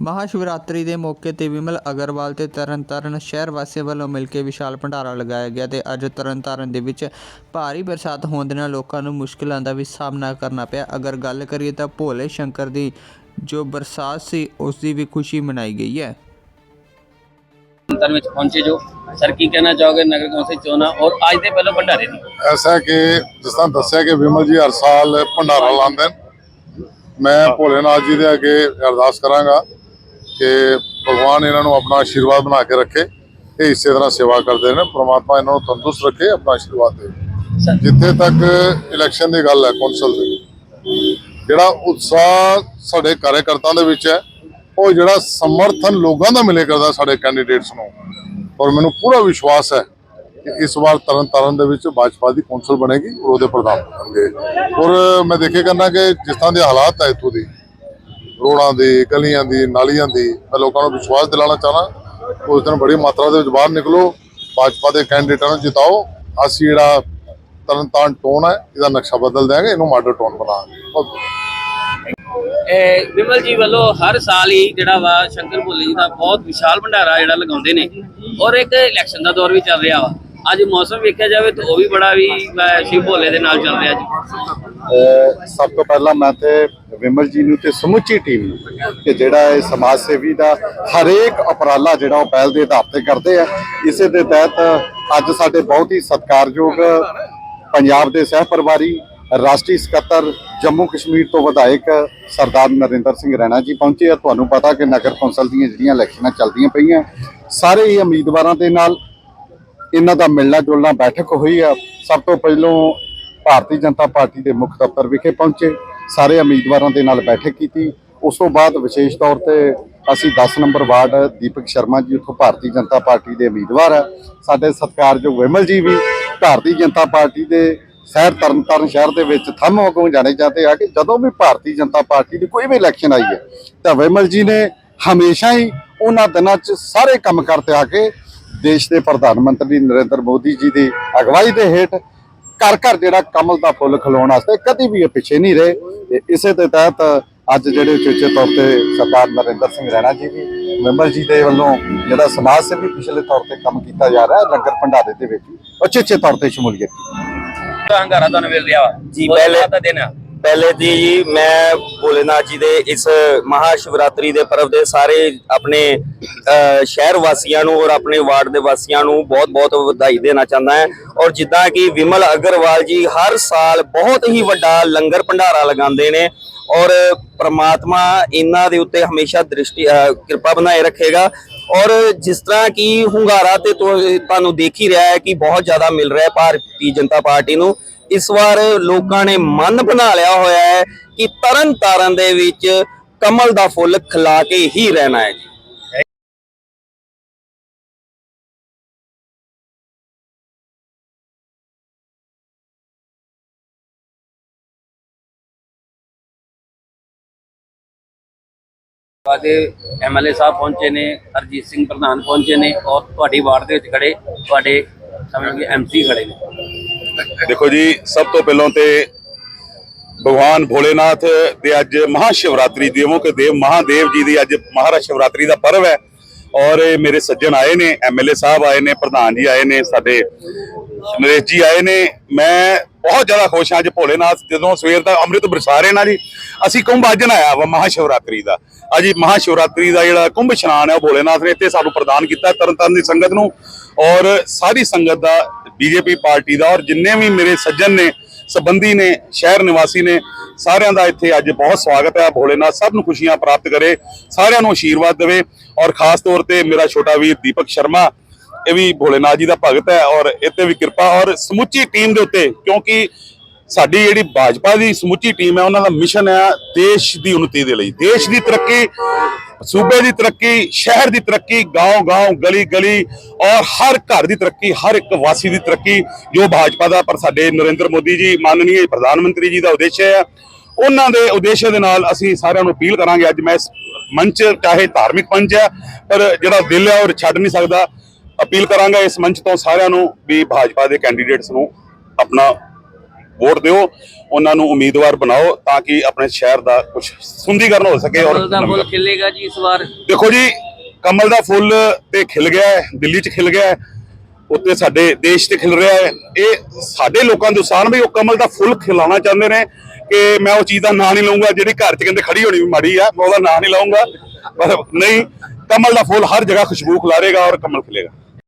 ਮਹਾਸ਼ਿਵਰਾਤਰੀ ਦੇ ਮੌਕੇ ਤੇ ਵਿਮਲ ਅਗਰਵਾਲ ਤੇ ਤਰਨਤਾਰਨ ਸ਼ਹਿਰ ਵਾਸੀਆਂ ਵੱਲੋਂ ਮਿਲ ਕੇ ਵਿਸ਼ਾਲ ਭੰਡਾਰਾ ਲਗਾਇਆ ਗਿਆ ਤੇ ਅੱਜ ਤਰਨਤਾਰਨ ਦੇ ਵਿੱਚ ਭਾਰੀ ਬਰਸਾਤ ਹੋਣ ਦੇ ਨਾਲ ਲੋਕਾਂ ਨੂੰ ਮੁਸ਼ਕਲਾਂ ਦਾ ਵੀ ਸਾਹਮਣਾ ਕਰਨਾ ਪਿਆ। ਅਗਰ ਗੱਲ ਕਰੀਏ ਤਾਂ ਭੋਲੇ ਸ਼ੰਕਰ ਦੀ ਜੋ ਬਰਸਾਤ ਸੀ ਉਸ ਦੀ ਵੀ ਖੁਸ਼ੀ ਮਨਾਈ ਗਈ ਹੈ। ਤਨ ਵਿੱਚ ਪਹੁੰਚੇ ਜੋ। ਸਰ ਕੀ ਕਹਿਣਾ ਚਾਹੋਗੇ? ਨਗਰ ਕੌਂਸਲ ਚੋਣਾਂ ਔਰ ਅੱਜ ਦੇ ਪਹਿਲੇ ਭੰਡਾਰੇ ਦੀ? ਐਸਾ ਹੈ ਕਿ ਜਿਸ ਤਰ੍ਹਾਂ ਦੱਸਿਆ ਕਿ ਵਿਮਲ ਜੀ ਹਰ ਸਾਲ ਭੰਡਾਰਾ ਲਾਉਂਦੇ ਨੇ। ਮੈਂ ਭੋਲੇਨਾਥ ਜੀ ਦੇ ਅੱਗੇ ਅਰਦਾਸ ਕਰਾਂਗਾ ਕਿ ਭਗਵਾਨ ਇਹਨਾਂ ਨੂੰ ਆਪਣਾ ਆਸ਼ੀਰਵਾਦ ਬਣਾ ਕੇ ਰੱਖੇ ਇਹ ਇਸੇ ਤਰ੍ਹਾਂ ਸੇਵਾ ਕਰਦੇ ਨੇ ਪ੍ਰਮਾਤਮਾ ਇਹਨਾਂ ਨੂੰ ਤੰਦਰੁਸਤ ਰੱਖੇ ਆਪਣਾ ਆਸ਼ੀਰਵਾਦ ਦੇ। ਜਿੱਥੇ ਤੱਕ ਇਲੈਕਸ਼ਨ ਦੀ ਗੱਲ ਹੈ ਕੌਂਸਲ ਦੀ ਜਿਹੜਾ ਉਤਸ਼ਾਹ ਸਾਡੇ ਕਾਰਜਕਰਤਾਵਾਂ ਦੇ ਵਿੱਚ ਹੈ ਉਹ ਜਿਹੜਾ ਸਮਰਥਨ ਲੋਕਾਂ ਦਾ ਮਿਲੇ ਕਰਦਾ ਸਾਡੇ ਕੈਂਡੀਡੇਟਸ ਨੂੰ ਔਰ ਮੈਨੂੰ ਪੂਰਾ ਵਿਸ਼ਵਾਸ ਹੈ ਕਿ ਇਸ ਵਾਰ ਤਰਨ ਤਾਰਨ ਦੇ ਵਿੱਚ ਭਾਜਪਾ ਦੀ ਕੌਂਸਲ ਬਣੇਗੀ ਔਰ ਉਹਦੇ ਪ੍ਰਧਾਨ ਬਣਨਗੇ। ਔਰ ਮੈਂ ਦੇਖੇ ਕਰਨਾ ਕਿ ਜਿਸ ਤਰ੍ਹਾਂ ਦੇ ਹਾਲਾਤ ਹੈ ਇੱਥੋਂ ਦੀ ਰੋੜਾਂ ਦੀ, ਗਲੀਆਂ ਦੀ, ਨਾਲੀਆਂ ਦੀ ਮੈਂ ਲੋਕਾਂ ਨੂੰ ਵਿਸ਼ਵਾਸ ਦਿਲਾਉਣਾ ਚਾਹਨਾ, ਉਸ ਦਿਨ ਬੜੀ ਮਾਤਰਾ ਦੇ ਵਿੱਚ ਬਾਹਰ ਨਿਕਲੋ, ਭਾਜਪਾ ਦੇ ਕੈਂਡੀਡੇਟਾਂ ਨੂੰ ਜਿਤਾਓ। ਅਸੀਂ ਜਿਹੜਾ ਤਰਨਤਾਰਨ ਟੋਨ ਹੈ, ਇਹਦਾ ਨਕਸ਼ਾ ਬਦਲ ਦਿਆਂਗੇ, ਇਹਨੂੰ ਮਾਡਲ ਟੋਨ ਬਣਾਵਾਂਗੇ। ਬਹੁਤ ਬਹੁਤ ਵਿਮਲ ਜੀ ਵੱਲੋਂ ਹਰ ਸਾਲ ਹੀ ਜਿਹੜਾ ਵਾ ਸ਼ੰਕਰ ਭੋਲੇ ਜੀ ਦਾ ਬਹੁਤ ਵਿਸ਼ਾਲ ਭੰਡਾਰਾ ਜਿਹੜਾ ਲਗਾਉਂਦੇ ਨੇ ਔਰ ਇੱਕ ਇਲੈਕਸ਼ਨ ਦਾ ਦੌਰ ਵੀ ਚੱਲ ਰਿਹਾ ਵਾ। ਅੱਜ ਮੌਸਮ ਵੇਖਿਆ ਜਾਵੇ ਤਾਂ ਉਹ ਵੀ ਬੜਾ ਵੀ ਸ਼ਿਵ ਭੋਲੇ ਦੇ ਨਾਲ ਚੱਲ ਰਿਹਾ ਜੀ। ਸਭ ਤੋਂ ਪਹਿਲਾਂ ਮੈਂ ਤੇ ਵਿਮਲ ਜੀ ਨੂੰ ਤੇ ਸਮੁੱਚੀ ਟੀਮ ਨੂੰ ਕਿ ਜਿਹੜਾ ਇਹ ਸਮਾਜ ਸੇਵੀ ਦਾ ਹਰੇਕ ਉਪਰਾਲਾ ਜਿਹੜਾ ਉਹ ਪਹਿਲ ਦੇ ਆਧਾਰ ਤੇ ਕਰਦੇ ਆ, ਇਸੇ ਦੇ ਤਹਿਤ ਅੱਜ ਸਾਡੇ ਬਹੁਤ ਹੀ ਸਤਿਕਾਰਯੋਗ ਪੰਜਾਬ ਦੇ ਸਹਿ ਪਰਿਵਾਰੀ, ਰਾਸ਼ਟਰੀ ਸਕੱਤਰ, ਜੰਮੂ ਕਸ਼ਮੀਰ ਤੋਂ ਵਿਧਾਇਕ ਸਰਦਾਰ ਨਰਿੰਦਰ ਸਿੰਘ ਰੈਣਾ ਜੀ ਪਹੁੰਚੇ ਆ। ਤੁਹਾਨੂੰ ਪਤਾ ਕਿ ਨਗਰ ਕੌਂਸਲ ਦੀਆਂ ਜਿਹੜੀਆਂ ਇਲੈਕਸ਼ਨਾਂ ਚੱਲਦੀਆਂ ਪਈਆਂ, ਸਾਰੇ ਹੀ ਉਮੀਦਵਾਰਾਂ ਦੇ ਨਾਲ ਇਹਨਾਂ ਦਾ ਮਿਲਣਾ ਜੁਲਣਾ ਬੈਠਕ ਹੋਈ ਆ। ਸਭ ਤੋਂ ਪਹਿਲਾਂ ਭਾਰਤੀ ਜਨਤਾ ਪਾਰਟੀ ਦੇ ਮੁੱਖ ਦਫ਼ਤਰ ਵਿਖੇ ਪਹੁੰਚੇ। ਸਾਰੇ ਉਮੀਦਵਾਰਾਂ ਦੇ ਨਾਲ ਬੈਠਕ ਕੀਤੀ। ਉਸ ਤੋਂ ਬਾਅਦ ਵਿਸ਼ੇਸ਼ ਤੌਰ ਤੇ ਅਸੀਂ 10 ਨੰਬਰ ਵਾਰਡ, ਦੀਪਕ ਸ਼ਰਮਾ ਜੀ ਉੱਥੋਂ ਭਾਰਤੀ ਜਨਤਾ ਪਾਰਟੀ ਦੇ ਉਮੀਦਵਾਰ ਆ। ਸਾਡੇ ਸਤਿਕਾਰਯੋਗ ਵਿਮਲ ਜੀ ਵੀ ਭਾਰਤੀ ਜਨਤਾ ਪਾਰਟੀ ਦੇ ਸ਼ਹਿਰ ਤਰਨਤਾਰਨ ਸ਼ਹਿਰ ਦੇ ਵਿੱਚ ਥੰਮ ਵਾਂਗੂ ਜਾਣੇ ਜਾਂਦੇ ਆ ਕਿ ਜਦੋਂ ਵੀ ਭਾਰਤੀ ਜਨਤਾ ਪਾਰਟੀ ਦੀ ਕੋਈ ਵੀ ਇਲੈਕਸ਼ਨ ਆਈ ਹੈ, ਤਾਂ ਵਿਮਲ ਜੀ ਨੇ ਹਮੇਸ਼ਾ ਹੀ ਉਹਨਾਂ ਦਿਨਾਂ 'ਚ ਸਾਰੇ ਕੰਮ ਕਰਤੇ ਆ ਕੇ ਦੇਸ਼ ਦੇ ਪ੍ਰਧਾਨ ਮੰਤਰੀ ਨਰਿੰਦਰ ਮੋਦੀ ਜੀ ਦੀ ਅਗਵਾਈ ਦੇ ਹੇਠ ਘਰ ਘਰ ਜਿਹੜਾ ਕਮਲ ਦਾ ਫੁੱਲ ਖਿਲਾਉਣ ਵਾਸਤੇ ਕਦੀ ਵੀ ਇਹ ਪਿੱਛੇ ਨਹੀਂ ਰਹੇ। ਤੇ ਇਸੇ ਦੇ ਤਹਿਤ ਅੱਜ ਜਿਹੜੇ ਉਚੇਚੇ ਤੌਰ ਤੇ ਸਰਦਾਰ ਨਰਿੰਦਰ ਸਿੰਘ ਰੈਣਾ ਜੀ ਵੀ ਮੈਂਬਰ ਜੀ ਦੇ ਵੱਲੋਂ ਜਿਹੜਾ ਸਮਾਜ ਸੇਵੀ ਪਿਛਲੇ ਤੌਰ ਤੇ ਕੰਮ ਕੀਤਾ ਜਾ ਰਿਹਾ ਲੰਗਰ ਭੰਡਾਰੇ ਦੇ ਵਿੱਚ ਉਚੇਚੇ ਤੌਰ ਤੇ ਸ਼ਮੂਲੀਅਤ ਹੰਗਾਰਾ ਤੁਹਾਨੂੰ ਮਿਲ ਰਿਹਾ ਵਾ ਜੀ, ਪਹਿਲੇ- ਦਿਨ ਪਹਿਲੇ ਦੀ ਜੀ ਮੈਂ ਭੋਲੇਨਾਥ ਜੀ ਦੇ ਇਸ ਮਹਾਸ਼ਿਵਰਾਤਰੀ ਦੇ ਪਰਵ ਦੇ ਸਾਰੇ ਆਪਣੇ ਸ਼ਹਿਰ ਵਾਸੀਆਂ ਨੂੰ ਔਰ ਆਪਣੇ ਵਾਰਡ ਦੇ ਵਾਸੀਆਂ ਨੂੰ ਬਹੁਤ-ਬਹੁਤ ਵਧਾਈ ਦੇਣਾ ਚਾਹੁੰਦਾ ਹਾਂ। ਔਰ ਜਿੱਦਾਂ ਕਿ ਵਿਮਲ ਅਗਰਵਾਲ ਜੀ ਹਰ ਸਾਲ ਬਹੁਤ ਹੀ ਵੱਡਾ ਲੰਗਰ ਭੰਡਾਰਾ ਲਗਾਉਂਦੇ ਨੇ ਔਰ ਪ੍ਰਮਾਤਮਾ ਇਹਨਾਂ ਦੇ ਉੱਤੇ ਹਮੇਸ਼ਾ ਦ੍ਰਿਸ਼ਟੀ ਕਿਰਪਾ ਬਣਾਏ ਰੱਖੇਗਾ। ਔਰ ਜਿਸ ਤਰ੍ਹਾਂ ਕਿ ਹੁੰਗਾਰਾ ਤੇ ਤੁਹਾਨੂੰ ਦੇਖ ਹੀ ਰਿਹਾ ਹੈ ਕਿ ਬਹੁਤ ਜ਼ਿਆਦਾ ਮਿਲ ਰਿਹਾ ਹੈ ਭਾਰਤੀ ਜਨਤਾ ਪਾਰਟੀ ਨੂੰ। ਇਸ ਵਾਰ ਲੋਕਾਂ ਨੇ ਮਨ ਬਣਾ ਲਿਆ ਹੋਇਆ ਹੈ ਕਿ ਤਰਨ ਤਾਰਨ ਦੇ ਵਿੱਚ ਕਮਲ ਦਾ ਫੁੱਲ ਖਿਲਾ ਕੇ ਹੀ ਰਹਿਣਾ ਹੈ ਜੀ। ਤੁਹਾਡੇ ਐਮਐਲਏ ਸਾਹਿਬ ਪਹੁੰਚੇ ਨੇ, ਹਰਜੀਤ ਸਿੰਘ ਪ੍ਰਧਾਨ ਪਹੁੰਚੇ ਨੇ ਔਰ ਤੁਹਾਡੀ ਵਾਰਡ ਦੇ ਵਿੱਚ ਖੜੇ, ਤੁਹਾਡੇ ਸਮਝ ਲਓ ਐਮਸੀ ਖੜੇ ਨੇ। ਦੇਖੋ ਜੀ, ਸਭ ਤੋਂ ਪਹਿਲਾਂ ਤੇ ਭਗਵਾਨ ਭੋਲੇਨਾਥ ਦੇ ਅੱਜ ਮਹਾਸ਼ਿਵਰਾਤਰੀ ਦੇਵੋਂ ਕੇ ਦੇਵ, ਮਹਾਦੇਵ ਜੀ ਦੀ ਅੱਜ ਮਹਾਰਾ ਸ਼ਿਵਰਾਤਰੀ ਦਾ ਪਰਵ ਹੈ। ਔਰ ਮੇਰੇ ਸੱਜਣ ਆਏ ਨੇ ਐਮਐਲਏ ਸਾਹਿਬ ਆਏ ਨੇ, ਪ੍ਰਧਾਨ ਜੀ ਆਏ ਨੇ, ਸਾਡੇ ਨਰੇਸ਼ ਜੀ ਆਏ ਨੇ, ਮੈਂ ਬਹੁਤ ਜ਼ਿਆਦਾ ਖੁਸ਼ ਹਾਂ ਅੱਜ ਭੋਲੇਨਾਥ ਜਦੋਂ ਸਵੇਰ ਦਾ ਅੰਮ੍ਰਿਤ ਬਰਸਾ ਰਹੇ ਨਾ ਜੀ, ਅਸੀਂ ਕੁੰਭ ਅੱਜ ਆਇਆ ਵਾ ਮਹਾਸ਼ਿਵਰਾਤਰੀ ਦਾ। ਅੱਜ ਮਹਾਸ਼ਿਵਰਾਤਰੀ ਦਾ ਜਿਹੜਾ ਕੁੰਭ ਇਸ਼ਨਾਨ ਹੈ, ਉਹ ਭੋਲੇਨਾਥ ਨੇ ਇੱਥੇ ਸਾਨੂੰ ਪ੍ਰਦਾਨ ਕੀਤਾ ਤਰਨਤਾਰਨ ਦੀ ਸੰਗਤ ਨੂੰ ਔਰ ਸਾਰੀ ਸੰਗਤ ਦਾ, ਬੀਜੇਪੀ ਪਾਰਟੀ ਦਾ ਔਰ ਜਿੰਨੇ ਵੀ ਮੇਰੇ ਸੱਜਣ ਨੇ, ਸੰਬੰਧੀ ਨੇ, ਸ਼ਹਿਰ ਨਿਵਾਸੀ ਨੇ, ਸਾਰਿਆਂ ਦਾ ਇੱਥੇ ਅੱਜ ਬਹੁਤ ਸਵਾਗਤ ਹੈ। ਭੋਲੇਨਾਥ ਸਭ ਨੂੰ ਖੁਸ਼ੀਆਂ ਪ੍ਰਾਪਤ ਕਰੇ, ਸਾਰਿਆਂ ਨੂੰ ਆਸ਼ੀਰਵਾਦ ਦੇਵੇ ਔਰ ਖਾਸ ਤੌਰ ਤੇ ਮੇਰਾ ਛੋਟਾ ਵੀਰ ਦੀਪਕ ਸ਼ਰਮਾ ਇਹ ਵੀ ਭੋਲੇਨਾਥ ਜੀ ਦਾ ਭਗਤ ਹੈ ਔਰ ਇੱਥੇ ਵੀ ਕਿਰਪਾ ਔਰ ਸਮੁੱਚੀ ਟੀਮ ਦੇ ਉੱਤੇ ਕਿਉਂਕਿ ਸਾਡੀ ਜਿਹੜੀ ਭਾਜਪਾ ਦੀ ਸਮੁੱਚੀ ਟੀਮ ਹੈ, ਉਹਨਾਂ ਦਾ ਮਿਸ਼ਨ ਹੈ ਦੇਸ਼ ਦੀ ਉન્નਤੀ ਦੇ ਲਈ। ਦੇਸ਼ ਦੀ ਤਰੱਕੀ, ਸੂਬੇ ਦੀ ਤਰੱਕੀ, ਸ਼ਹਿਰ ਦੀ ਤਰੱਕੀ گاؤں-گاؤں ਗਲੀ-ਗਲੀ ਔਰ ਹਰ ਘਰ ਦੀ ਤਰੱਕੀ, ਹਰ ਇੱਕ ਵਾਸੀ ਦੀ ਤਰੱਕੀ ਜੋ ਭਾਜਪਾ ਦਾ। ਪਰ ਸਾਡੇ ਨਰਿੰਦਰ ਮੋਦੀ ਜੀ, ਮਾਨਨੀਏ ਪ੍ਰਧਾਨ ਮੰਤਰੀ ਜੀ ਦਾ ਉਦੇਸ਼ ਹੈ। ਉਹਨਾਂ ਦੇ ਉਦੇਸ਼ ਦੇ ਨਾਲ ਅਸੀਂ ਸਾਰਿਆਂ ਨੂੰ ਅਪੀਲ ਕਰਾਂਗੇ। ਅੱਜ ਮੈਂ ਇਸ ਮੰਚ, ਚਾਹੇ ਧਾਰਮਿਕ ਮੰਚ ਹੈ, ਪਰ ਜਿਹੜਾ ਦਿਲ ਹੈ ਉਹ ਛੱਡ ਨਹੀਂ ਸਕਦਾ। ਅਪੀਲ ਕਰਾਂਗਾ ਇਸ ਮੰਚ ਤੋਂ ਸਾਰਿਆਂ ਨੂੰ ਵੀ ਭਾਜਪਾ ਦੇ ਕੈਂਡੀਡੇਟਸ ਨੂੰ ਆਪਣਾ ਵੋਟ ਦਿਓ ਉਹਨਾਂ ਨੂੰ ਉਮੀਦਵਾਰ ਬਣਾਓ ਤਾਂ ਕਿ ਆਪਣੇ ਸ਼ਹਿਰ ਦਾ ਕੁਝ ਸੁੰਦੀਕਰਨ ਹੋ ਸਕੇ ਔਰ ਕਮਲ ਦਾ ਫੁੱਲ ਖਿਲੇਗਾ ਜੀ ਇਸ ਵਾਰ। ਦੇਖੋ ਜੀ ਕਮਲ ਦਾ ਫੁੱਲ ਤੇ ਖਿਲ ਗਿਆ ਹੈ ਦਿੱਲੀ 'ਚ ਖਿਲ ਗਿਆ ਹੈ ਉੱਤੇ ਸਾਡੇ ਦੇਸ਼ ਤੇ ਖਿਲ ਰਿਹਾ ਹੈ। ਇਹ ਸਾਡੇ ਲੋਕਾਂ ਦੇ ਉਸਾਨ ਵੀ ਉਹ ਕਮਲ ਦਾ ਫੁੱਲ ਖਿਲਾਉਣਾ ਚਾਹੁੰਦੇ ਨੇ ਕਿ ਮੈਂ ਉਹ ਚੀਜ਼ ਦਾ ਨਾਂ ਨਹੀਂ ਲਵਾਂਗਾ ਜਿਹੜੀ ਘਰ 'ਚ ਕਹਿੰਦੇ ਖੜੀ ਹੋਣੀ ਵੀ ਮਾੜੀ ਆ ਮੈਂ ਉਹਦਾ ਨਾਂ ਨਹੀਂ ਲਵਾਂਗਾ ਪਰ ਨਹੀਂ ਕਮਲ ਦਾ ਫੁੱਲ ਹਰ ਜਗ੍ਹਾ ਖੁਸ਼ਬੂ ਖਿਲਾਰੇਗਾ ਔਰ ਕਮਲ ਖਿਲੇਗਾ।